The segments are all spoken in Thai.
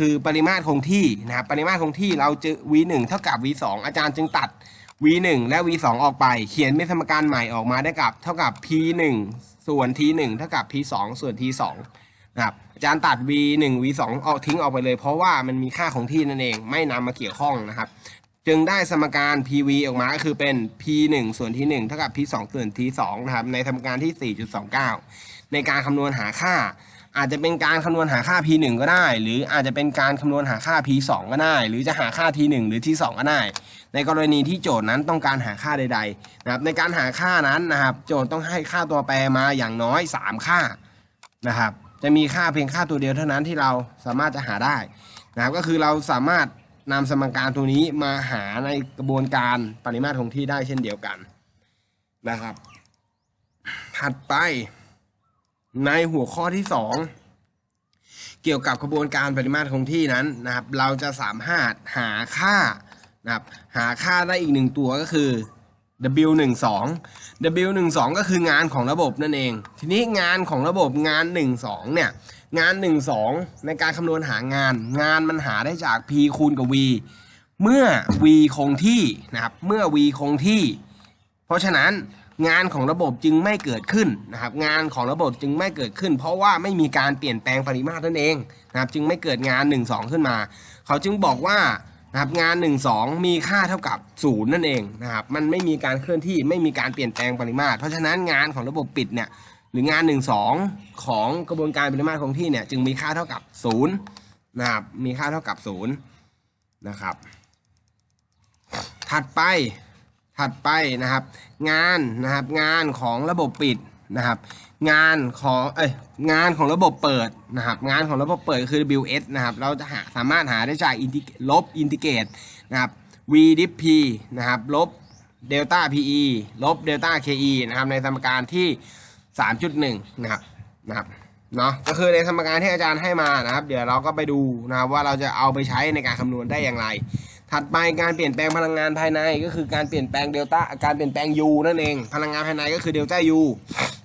คือปริมาตรคงที่นะครับปริมาตรคงที่เราเจอ v 1 เท่ากับ v 2 อาจารย์จึงตัด v 1 และ v 2 ออกไป เขียนเป็นสมการใหม่ออกมาได้กับ เท่ากับ p 1 ส่วน t 1 เท่ากับ p 2 ส่วน t 2 นะครับอาจารย์ตัด v 1 v 2 ออกทิ้งออกไปเลย เพราะว่ามันมีค่าคงที่นั่นเองไม่นำมาเกี่ยวข้องนะครับ จึงได้สมการ PV ออกมาก็คือเป็น P 1 ส่วน T 1เท่ากับ P 2 ส่วน T 2 นะครับในสมการที่ 4.29 ในการคำนวณหาค่า อาจจะเป็นการคำนวณหาค่า P 1ก็ได้ หรืออาจจะเป็นการคำนวณหาค่า P 2ก็ได้ หรือจะหาค่า T 1หรือ T 2ก็ได้ ในกรณีที่โจทย์นั้นต้องการหาค่าใดๆนะครับในการหาค่านั้นนะครับ โจทย์ต้องให้ค่าตัวแปรมาอย่างน้อย 3 ค่านะครับ จะมีค่าเพียงค่าตัวเดียวเท่านั้นที่เราสามารถจะหาได้นะครับก็คือเราสามารถนำสมการตัวนี้มาหาในกระบวนการปริมาตรคงที่ได้เช่นเดียวกันนะครับ ถัดไป ในหัวข้อที่สองเกี่ยวกับกระบวนการปริมาตรคงที่นั้นนะครับ เราจะสามารถหาค่านะครับหาค่าได้อีกหนึ่งตัวก็คือ W12 W12 ก็คืองานของระบบนั่นเอง ทีนี้งานของระบบงาน 12 เนี่ย งาน 12 ในการคำนวณหางาน งานมันหาได้จาก P คูณกับ V เมื่อ V คงที่นะครับ เมื่อ V คงที่ เพราะฉะนั้น งานของระบบจึงไม่เกิดขึ้นนะครับงานของระบบจึงไม่เกิดขึ้น เพราะว่าไม่มีการเปลี่ยนแปลงปริมาตรนั่นเองนะครับจึงไม่เกิดงาน 1 2 ขึ้นมา เขาจึงบอกว่านะครับงาน 1 2 มีค่าเท่ากับ 0 นั่นเองนะครับมันไม่มีการเคลื่อนที่ไม่มีการเปลี่ยนแปลงปริมาตร เพราะฉะนั้นงานของระบบปิดเนี่ยหรืองาน 1 2 ของกระบวนการปริมาตรคงที่เนี่ยจึงมีค่าเท่ากับ0นะครับมีค่าเท่ากับ0นะครับถัดไป ถัดไปนะครับ งานนะครับงานของระบบปิดนะครับ งานของเอ้ยงานของระบบเปิดนะครับ งานของระบบเปิดคือ WS นะครับ เราจะหาสามารถหาได้จากอินทิลบอินทิเกตนะครับ v d p นะครับลบเดลต้า PE ลบเดลต้า KE นะครับ ในสมการที่ 3.1 นะครับนะครับเนาะก็คือในสมการที่อาจารย์ให้มานะครับ เดี๋ยวเราก็ไปดูนะครับว่าเราจะเอาไปใช้ในการคำนวณได้อย่างไร ถัดไปการเปลี่ยนแปลงพลังงานภายในก็คือการเปลี่ยนแปลงเดลต้าการเปลี่ยนแปลง U นั่นเอง พลังงานภายในก็คือเดลต้า U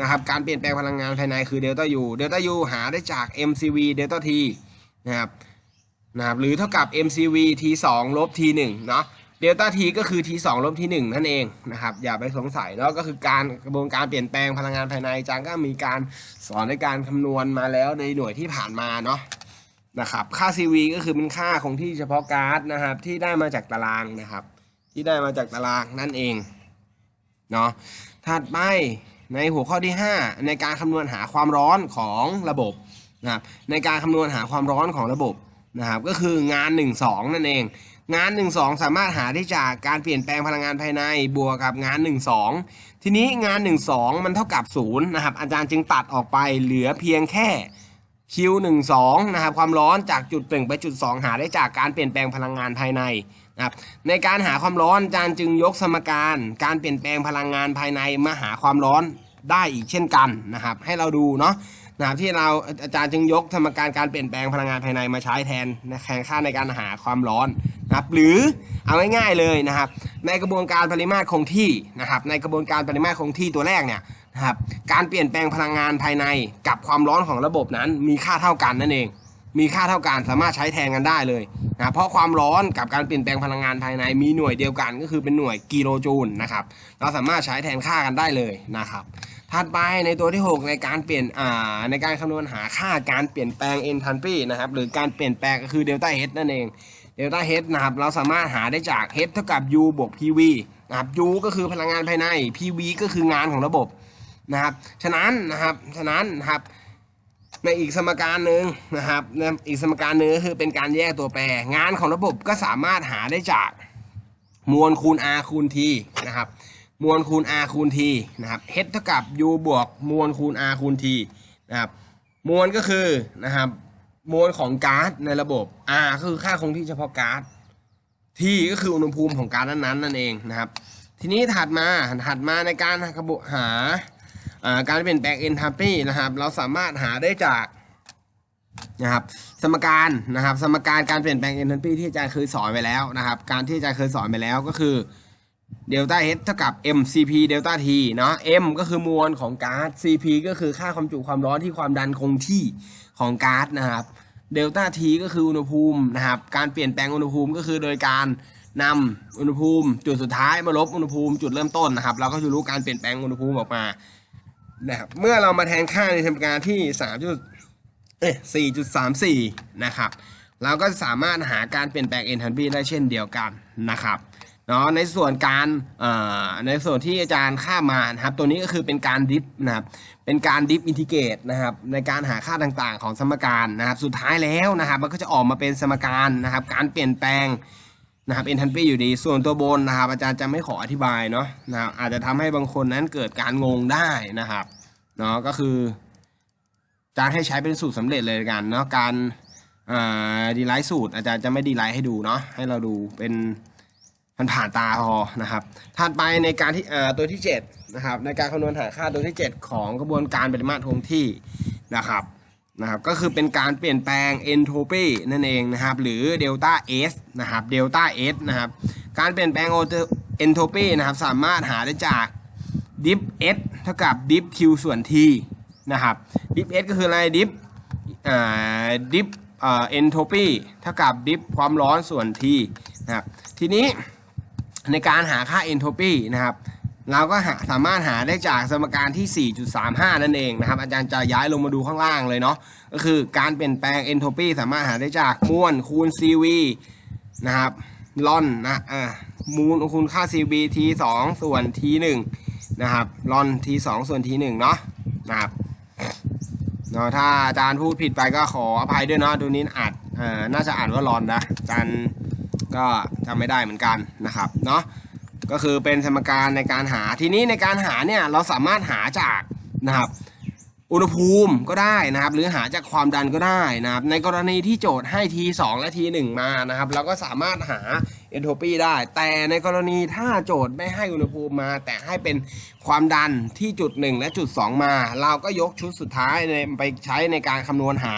นะครับการเปลี่ยนแปลงพลังงานภายในคือเดลต้า U เดลต้า U หาได้จาก MCV เดลต้า T นะครับนะครับหรือเท่ากับ MCV T 2ลบ T 1เนาะเดลต้า T ก็คือ T 2ลบ T 1นั่นเองนะครับอย่าไปสงสัยแล้วก็คือการกระบวนการเปลี่ยนแปลงพลังงานภายในจารย์ก็มีการสอนในการคำนวณมาแล้วในหน่วยที่ผ่านมาเนาะ นะครับ ค่า CV ก็คือเป็นค่าคงที่เฉพาะการ์ดนะครับ ที่ได้มาจากตารางนะครับ ที่ได้มาจากตารางนั่นเองเนาะถัดไปในหัวข้อที่ 5 ในการคำนวณหาความร้อนของระบบนะครับในการคำนวณหาความร้อนของระบบนะครับก็คืองาน 1 2 นั่นเอง งาน 1 2 สามารถหาได้จากการเปลี่ยนแปลงพลังงานภายในบวกกับงาน 1 2 ทีนี้งาน 1 2 มันเท่ากับ0นะครับอาจารย์จึงตัดออกไปเหลือเพียงแค่ Q12 นะครับความร้อนจากจุดหนึ่งไปจุด 2 หาได้จากการเปลี่ยนแปลงพลังงานภายในนะครับในการหาความร้อนอาจารย์จึงยกสมการการเปลี่ยนแปลงพลังงานภายในมาหาความร้อนได้อีกเช่นกันนะครับ ให้เราดูเนาะนะครับที่เราอาจารย์จึงยกสมการการเปลี่ยนแปลงพลังงานภายในมาใช้แทนแทนค่าในการหาความร้อนนะครับหรือเอาง่ายๆเลยนะครับ ในกระบวนการปริมาตรคงที่นะครับ ในกระบวนการปริมาตรคงที่ตัวแรกเนี่ย นะครับการเปลี่ยนแปลงพลังงานภายในกับความร้อนของระบบนั้นมีค่าเท่ากันนั่นเอง มีค่าเท่ากันสามารถใช้แทนกันได้เลยนะเพราะความร้อนกับการเปลี่ยนแปลงพลังงานภายในมีหน่วยเดียวกันก็คือเป็นหน่วยกิโลจูลนะครับเราสามารถใช้แทนค่ากันได้เลยนะครับถัดไปในตัวที่ 6 ในการเปลี่ยนอ่าในการคำนวณหาค่าการเปลี่ยนแปลง enthalpy นะครับหรือการเปลี่ยนแปลงก็คือ delta H นั่นเอง delta H นะครับเราสามารถหาได้จาก H เท่ากับ U บวก PV นะครับ U ก็คือพลังงานภายใน PV ก็คืองานของระบบ นะครับ ฉะนั้นนะครับ ฉะนั้นนะครับ ในอีกสมการหนึ่งนะครับในอีกสมการหนึ่งก็คือเป็นการแยกตัวแปร งานของระบบก็สามารถหาได้จากมวลคูณ r คูณ t นะครับ มวลคูณ r คูณ t นะครับ h เท่ากับ u บวกมวลคูณ r คูณ t นะครับ มวลก็คือนะครับมวลของก๊าซในระบบ r ก็คือค่าคงที่เฉพาะก๊าซ t ก็คืออุณหภูมิของก๊าซนั้นๆนั่นเองนะครับ ทีนี้ถัดมาถัดมาในการหาอ่า การเปลี่ยนแปลง enthalpy นะครับ เราสามารถหาได้จากนะครับสมการนะครับ สมการการเปลี่ยนแปลง enthalpy ที่อาจารย์เคยสอนไปแล้วนะครับ การที่อาจารย์เคยสอนไปแล้วก็คือ delta H เท่ากับ mcp delta T เนาะ m ก็คือมวลของก๊าซ cp ก็คือค่าความจุความร้อนที่ความดันคงที่ของก๊าซนะครับเดลต้าทีก็คืออุณหภูมินะครับการเปลี่ยนแปลงอุณหภูมิก็คือโดยการนำอุณหภูมิ จุดสุดท้ายมาลบอุณหภูมิจุดเริ่มต้นนะครับเราก็จะรู้การเปลี่ยนแปลงอุณหภูมิออกมา นะครับเมื่อเรามาแทนค่าในสมการที่3จุดเอ้ย4.34 นะครับ เราก็สามารถหาการเปลี่ยนแปลง enthalpy ได้เช่นเดียวกันนะครับเนาะในส่วนการในส่วนที่อาจารย์ค่ามานะครับ ตัวนี้ก็คือเป็นการดิฟนะครับ เป็นการดิฟอินทิเกรตนะครับ ในการหาค่าต่างๆของสมการนะครับ สุดท้ายแล้วนะครับ มันก็จะออกมาเป็นสมการนะครับ การเปลี่ยนแปลง นะครับ enthalpy อยู่ดี ส่วนตัวบนนะครับอาจารย์จะไม่ขออธิบายเนาะนะครับอาจจะทำให้บางคนนั้นเกิดการงงได้นะครับเนาะก็คืออาจารย์ให้ใช้เป็นสูตรสำเร็จเลยกันเนาะการดีไลท์สูตรอาจารย์จะไม่ดีไลท์ให้ดูเนาะให้เราดูเป็นมันผ่านตาพอนะครับถัดไปในการที่ตัวที่7นะครับในการคำนวณหาค่าตัวที่ 7 ของกระบวนการปริมาตรคงที่นะครับ นะครับก็คือเป็นการเปลี่ยนแปลง entropy นั่นเองนะครับหรือ delta S นะครับ delta S นะครับการเปลี่ยนแปลง entropy นะครับสามารถหาได้จาก diff S เท่ากับ diff Q ส่วน T นะครับ diff S ก็คืออะไร diff อ่า diff อ่า entropy เท่ากับ diff ความร้อนส่วน T นะครับทีนี้ในการหาค่า entropy นะครับ เราก็หาสามารถหาได้จากสมการที่ 4.35 นั่นเองนะครับ อาจารย์จะย้ายลงมาดูข้างล่างเลยเนาะก็คือการเปลี่ยนแปลง entropy สามารถหาได้จากมวลคูณ cv นะครับลอนนะอ่ามูลคูณค่า cv t 2ส่วน t 1นะครับลอน t 2ส่วน t 1เนาะนะครับเนาะถ้าอาจารย์พูดผิดไปก็ขออภัยด้วยเนาะตัวนี้อาจเอ่อน่าจะอ่านว่าลอนนะอาจารย์ก็จำไม่ได้เหมือนกันนะครับเนาะ ก็คือเป็นสมการในการหาทีนี้ในการหาเนี่ยเราสามารถหาจากนะครับอุณหภูมิก็ได้นะครับ หรือหาจากความดันก็ได้นะครับ ในกรณีที่โจทย์ให้ T2 และ T1 มานะครับ เราก็สามารถหา entropy ได้ แต่ในกรณีถ้าโจทย์ไม่ให้อุณหภูมิมา แต่ให้เป็นความดันที่จุด 1 และจุด 2 มา เราก็ยกชุดสุดท้ายไปใช้ในการคำนวณหา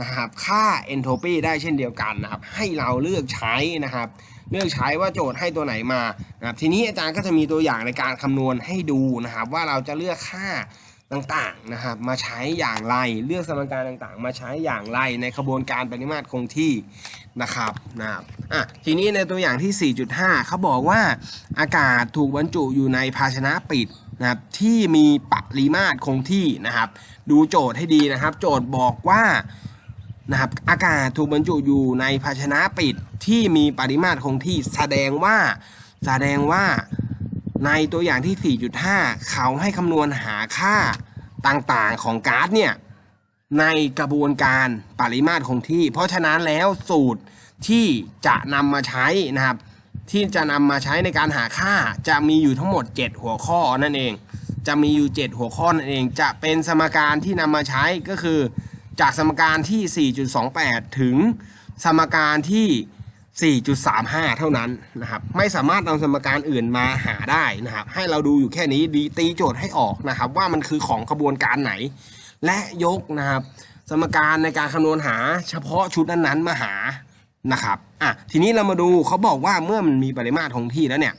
นะครับ ค่า entropy ได้เช่นเดียวกันนะครับ ให้เราเลือกใช้นะครับ เลือกใช้ว่าโจทย์ให้ตัวไหนมานะครับทีนี้อาจารย์ก็จะมีตัวอย่างในการคำนวณให้ดูนะครับว่าเราจะเลือกค่าต่างๆนะครับมาใช้อย่างไรเลือกสมการต่างๆ มาใช้อย่างไรในขบวนการปริมาตรคงที่นะครับนะครับอะทีนี้ในตัวอย่างที่ 4.5 เขาบอกว่าอากาศถูกบรรจุอยู่ในภาชนะปิดนะครับที่มีปริมาตรคงที่นะครับ ดูโจทย์ให้ดีนะครับ โจทย์บอกว่า นะครับอากาศถูกบรรจุอยู่ในภาชนะปิดที่มีปริมาตรคงที่แสดงว่าแสดงว่าในตัวอย่างที่ 4.5 เขาให้คำนวณหาค่าต่างๆของก๊าซเนี่ยในกระบวนการปริมาตรคงที่ เพราะฉะนั้นแล้วสูตรที่จะนำมาใช้นะครับ ที่จะนำมาใช้ในการหาค่าจะมีอยู่ทั้งหมด 7 หัวข้อนั่นเอง จะมีอยู่ 7 หัวข้อนั่นเอง จะเป็นสมการที่นำมาใช้ก็คือ จากสมการที่ 4.28 ถึงสมการที่ 4.35 เท่านั้นนะครับ ไม่สามารถเอาสมการอื่นมาหาได้นะครับ ให้เราดูอยู่แค่นี้ดีตีโจทย์ให้ออกนะครับ ว่ามันคือของกระบวนการไหน และยกนะครับ สมการในการคำนวณหาเฉพาะชุดนั้นๆมาหานะครับอะทีนี้เรามาดูเขาบอกว่าเมื่อมันมีปริมาตรคงที่แล้วเนี่ย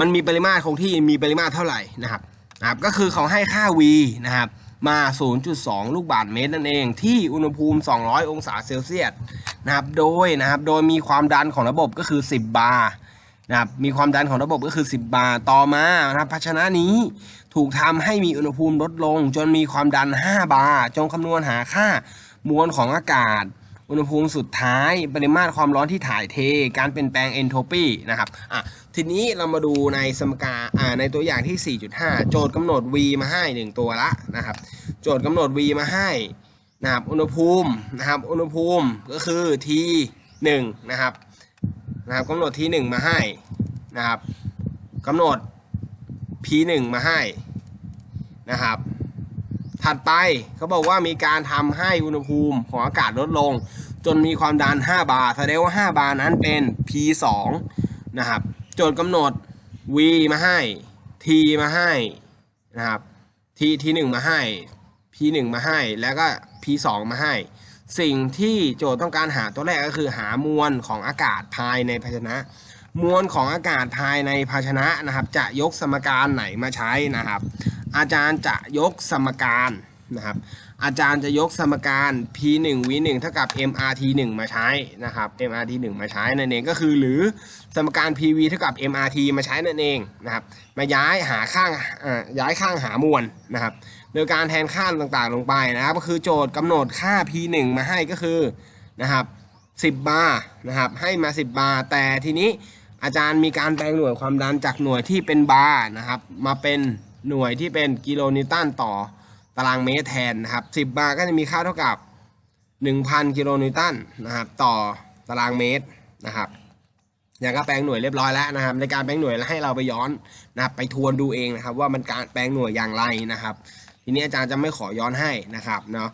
มันมีปริมาตรคงที่มีปริมาตรเท่าไหร่นะครับนะครับ ก็คือเขาให้ค่า v นะครับ มา 0.2 ลูกบาศก์เมตรนั่นเอง ที่อุณหภูมิ 200 องศาเซลเซียสนะครับโดยนะครับโดยมีความดันของระบบก็คือ 10 บาร์นะครับมีความดันของระบบก็คือ 10 บาร์ต่อมานะครับภาชนะนี้ถูกทำให้มีอุณหภูมิลดลง จนมีความดัน 5 บาร์จงคำนวณหาค่ามวลของอากาศ อุณหภูมิสุดท้ายปริมาตรความร้อนที่ถ่ายเท การเปลี่ยนแปลงเอนโทรปีนะครับอะทีนี้เรามาดูในสมการอ่าในตัวอย่างที่ 4.5 โจทย์กำหนด v มาให้ 1 ตัวละนะครับโจทย์กำหนด v มาให้นะครับอุณหภูมินะครับอุณหภูมิก็คือ t 1นะครับนะครับกำหนด t 1มาให้นะครับกำหนด p 1มาให้นะครับ ถัดไปเขาบอกว่ามีการทำให้อุณหภูมิของอากาศลดลง จนมีความดัน 5 บาร์แสดงว่า 5 บาร์นั้นเป็น p 2 นะครับ โจทย์กำหนด v มาให้ t มาให้นะครับ t t 1 มาให้ p 1 มาให้ แล้วก็ p 2 มาให้ สิ่งที่โจทย์ต้องการหาตัวแรกก็คือหามวลของอากาศภายในภาชนะ มวลของอากาศภายในภาชนะนะครับ จะยกสมการไหนมาใช้นะครับ อาจารย์จะยกสมการนะครับ อาจารย์จะยกสมการ p 1 v 1เท่ากับ mrt 1มาใช้นะครับ mrt 1มาใช้นั่นเองก็คือหรือสมการ pv เท่ากับ mrt มาใช้นั่นเองนะครับ มาย้ายหาข้างย้ายข้างหามวลนะครับ โดยการแทนค่าต่างๆลงไปนะครับ ก็คือโจทย์กำหนดค่า p 1มาให้ก็คือนะครับ10 บาร์นะครับ ให้มา 10 บาร์แต่ทีนี้อาจารย์มีการแปลงหน่วยความดันจากหน่วยที่เป็นบาร์นะครับ มาเป็น หน่วยที่เป็นกิโลนิวตันต่อตารางเมตรแทนนะครับ 10 บาร์ก็จะมีค่าเท่ากับ 1,000 กิโลนิวตันนะครับต่อตารางเมตรนะครับอย่างก็แปลงหน่วยเรียบร้อยแล้วนะครับ ในการแปลงหน่วยแล้วให้เราไปย้อนนะครับไปทวนดูเองนะครับ ว่ามันการแปลงหน่วยอย่างไรนะครับ ทีนี้อาจารย์จะไม่ขอย้อนให้นะครับเนาะ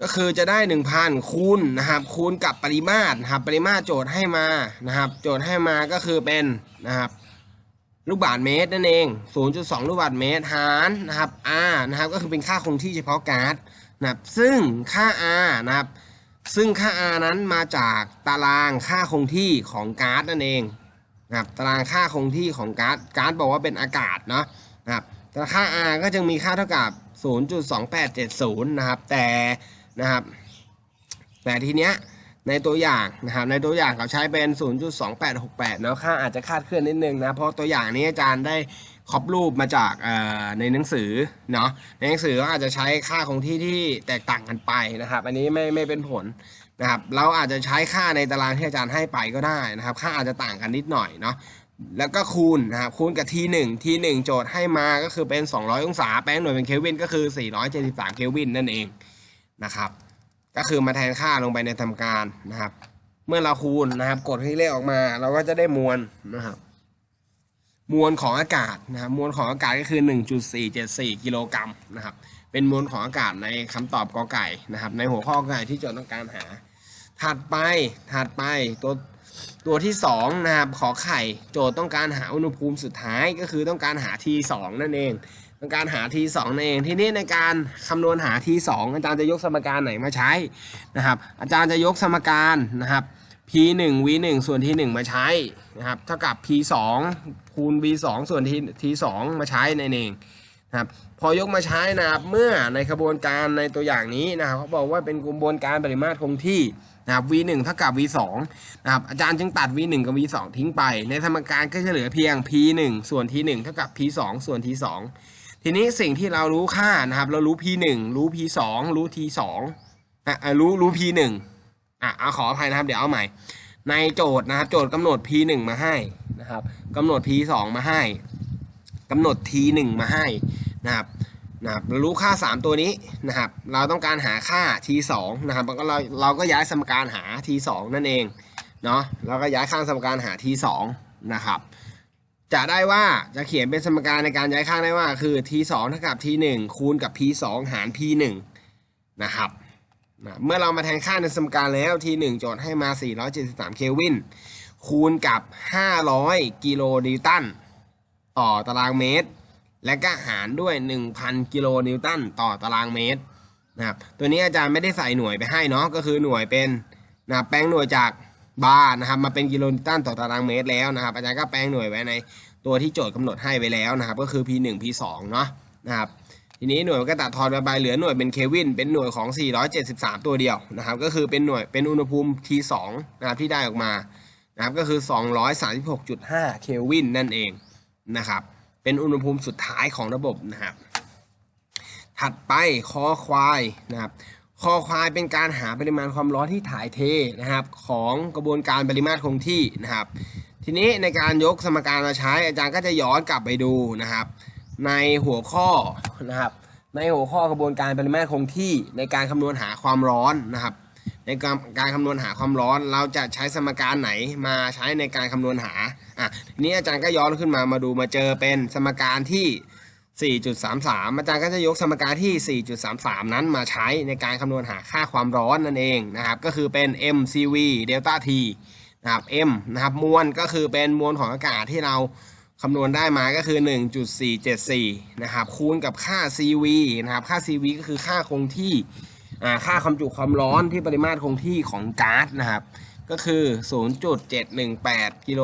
ก็คือจะได้ 1,000 คูณนะครับคูณกับปริมาตรนะครับปริมาตรโจทย์ให้มานะครับ โจทย์ให้มาก็คือเป็นนะครับ ลูกบาศก์เมตรนั่นเอง 0.2 ลูกบาศก์เมตรหารนะครับ R นะครับก็คือเป็นค่าคงที่เฉพาะก๊าซนะครับซึ่งค่า R นะครับซึ่งค่า R นั้นมาจากตารางค่าคงที่ของก๊าซนั่นเองนะครับตารางค่าคงที่ของก๊าซก๊าซบอกว่าเป็นอากาศเนาะนะครับแต่ค่า R ก็จะมีค่าเท่ากับ 0.2870 นะครับแต่นะครับแต่ทีเนี้ย ในตัวอย่างนะครับในตัวอย่างเขาใช้เป็น 0.2868แล้วค่าอาจจะคาดเคลื่อนนิดนึงนะเพราะตัวอย่างนี้อาจารย์ได้ครอบรูปมาจากในหนังสือเนาะในหนังสือก็อาจจะใช้ค่าคงที่ที่แตกต่างกันไปนะครับ อันนี้ไม่ไม่เป็นผลนะครับเราอาจจะใช้ค่าในตารางที่อาจารย์ให้ไปก็ได้นะครับ ค่าอาจจะต่างกันนิดหน่อยเนาะแล้วก็คูณนะครับคูณกับ t1 t1 โจทย์ให้มาก็คือเป็น 200 องศาแปลงหน่วยเป็นเคลวินก็คือ 473 เคลวินนั่นเองนะครับ ก็คือมาแทนค่าลงไปในทำการนะครับ เมื่อเราคูณนะครับ กดให้เลขออกมา เราก็จะได้มวลนะครับ มวลของอากาศนะครับ มวลของอากาศก็คือ 1.474 กิโลกรัมนะครับ เป็นมวลของอากาศในคำตอบกอไก่นะครับ ในหัวข้อกอไก่ที่โจทย์ต้องการหา ถัดไปถัดไปตัวตัวที่สองนะครับขอไข่โจทย์ต้องการหาอุณหภูมิสุดท้ายก็คือต้องการหา T2 นั่นเอง การหา T2 นั่นเอง ทีนี้ในการคำนวณหา T2 อาจารย์จะยกสมการไหนมาใช้นะครับ อาจารย์จะยกสมการนะครับ P1 V1 ส่วน T1 มาใช้นะครับ เท่ากับ P2 คูณ V2 ส่วน T T2 มาใช้นั่นเองนะครับ พอยกมาใช้นะครับเมื่อในกระบวนการในตัวอย่างนี้นะครับเขาบอกว่าเป็นกระบวนการปริมาตรคงที่นะครับ V1 เท่ากับ V2 นะครับอาจารย์จึงตัด V1 กับ V2 ทิ้งไป ในสมการก็จะเหลือเพียง P1 ส่วน T1 เท่ากับ P2 ส่วน T2 ทีนี้สิ่งที่เรารู้ค่านะครับ เรารู้ P1 รู้ P2 รู้ T2 อะอะรู้รู้ P1 อะเอาขออภัยนะครับ เดี๋ยวเอาใหม่ ในโจทย์นะครับ โจทย์กำหนด P1 มาให้นะครับกำหนด P2 มาให้กำหนด T1 มาให้นะครับนะครับเรารู้ค่า 3 ตัวนี้นะครับ เราต้องการหาค่า T2 นะครับก็เราเราก็ย้ายสมการหา T2 นั่นเองเนาะเราก็ย้ายข้างสมการหา T2 นะครับ จะได้ว่าจะเขียนเป็นสมการในการย้ายข้างได้ว่า คือ t2 เท่ากับ t1 คูณกับ p2 หาร p1 นะครับนะเมื่อเรามาแทนค่าในสมการแล้ว t1 โจทย์ให้มา 473 เคลวิน คูณกับ 500 กิโลนิวตัน ต่อตารางเมตร และก็หารด้วย 1,000 กิโลนิวตัน ต่อตารางเมตรนะครับตัวนี้อาจารย์ไม่ได้ใส่หน่วยไปให้เนาะก็คือหน่วยเป็นนะแปลงหน่วยจาก บาร์นะครับมาเป็นกิโลนิวตันต่อตารางเมตรแล้วนะครับอาจารย์ก็แปลงหน่วยไว้ในตัวที่โจทย์กำหนดให้ไว้แล้วนะครับก็คือ P1 P2 เนาะนะครับทีนี้หน่วยก็ตัดทอนไปเหลือหน่วยเป็นเคลวินเป็นหน่วยของ 473 ตัวเดียวนะครับก็คือเป็นหน่วยเป็นอุณหภูมิ T2 นะครับที่ได้ออกมานะครับก็คือ 236.5 เคลวินนั่นเองนะครับเป็นอุณหภูมิสุดท้ายของระบบนะครับถัดไปคอควายนะครับ คอควายเป็นการหาปริมาณความร้อนที่ถ่ายเทนะครับ ของกระบวนการปริมาตรคงที่นะครับ ทีนี้ในการยกสมการมาใช้อาจารย์ก็จะย้อนกลับไปดูนะครับ ในหัวข้อนะครับ ในหัวข้อกระบวนการปริมาตรคงที่ในการคำนวณหาความร้อนนะครับ ในการการคำนวณหาความร้อนเราจะใช้สมการไหนมาใช้ในการคำนวณหาอะทีนี้อาจารย์ก็ย้อนขึ้นมามาดูมาเจอเป็นสมการที่ 4.33 อาจารย์ก็จะยกสมการที่ 4.33 นั้นมาใช้ในการคำนวณหาค่าความร้อนนั่นเองนะครับ ก็คือเป็น mcv delta t นะครับ m นะครับมวลก็คือเป็นมวลของอากาศที่เราคำนวณได้มาก็คือ 1.474 นะครับ คูณกับค่า cv นะครับ ค่า cv ก็คือค่าคงที่ค่าความจุความร้อนที่ปริมาตรคงที่ของก๊าซนะครับ ก็คือ 0.718กิโล